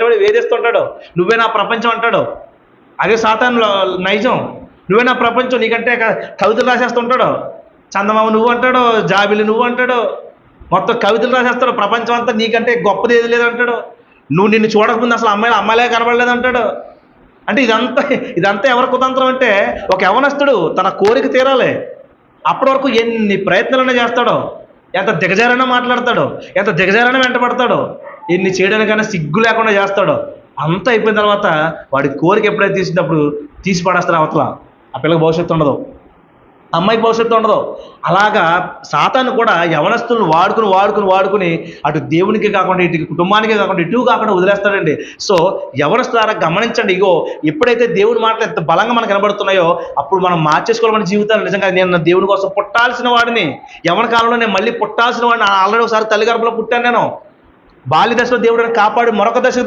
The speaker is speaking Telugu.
చెప్పేవాడు వేధిస్తుంటాడు నువ్వే నా ప్రపంచం అంటాడు? అదే సాతాను నైజం. నువ్వే నా ప్రపంచం నీకంటే కవితలు రాసేస్తుంటాడు చందమామ నువ్వు అంటాడు? జాబిలి నువ్వు అంటాడు? మొత్తం కవితలు రాసేస్తాడు ప్రపంచం అంతా నీకంటే గొప్పది ఏది లేదంటాడు నువ్వు నిన్ను చూడకముందు అసలు అమ్మాయిలు అమ్మాయిలే కనబడలేదు అంటాడు? అంటే ఇదంతా ఇదంతా ఎవరి కుతంత్రం అంటే ఒక యవనస్తుడు తన కోరిక తీరాలి. అప్పటి వరకు ఎన్ని ప్రయత్నాలైనా చేస్తాడో? ఎంత దిగజారైనా మాట్లాడతాడో? ఎంత దిగజారైనా వెంటబడతాడో ఎన్ని చేయడానికైనా సిగ్గు లేకుండా చేస్తాడో. అంతా అయిపోయిన తర్వాత వాడి కోరిక ఎప్పుడైతే తీసినప్పుడు తీసి పడేస్తారు అవతల. ఆ పిల్లకి భవిష్యత్తు ఉండదు. అమ్మాయికి భవిష్యత్తు ఉండదు. అలాగా సాతాను కూడా యవనస్తులను వాడుకుని వాడుకుని వాడుకుని అటు దేవునికి కాకుండా ఇటు కుటుంబానికి కాకుండా ఇటు కాకుండా వదిలేస్తాడండి. సో యవనస్తులారా గమనించండి. ఇగో ఎప్పుడైతే దేవుని మాటలు ఎంత బలంగా మనకు కనబడుతున్నాయో అప్పుడు మనం మార్చేసుకోవాలి మన జీవితాలు నిజంగా నేను దేవుని కోసం పుట్టాల్సిన వాడిని. యవన కాలంలో నేను మళ్ళీ పుట్టాల్సిన వాడిని. ఆల్రెడీ ఒకసారి తల్లి గర్భంలో పుట్టాను నేను. బాల్య దశలో దేవుడు నన్ను కాపాడి మరొక దశకు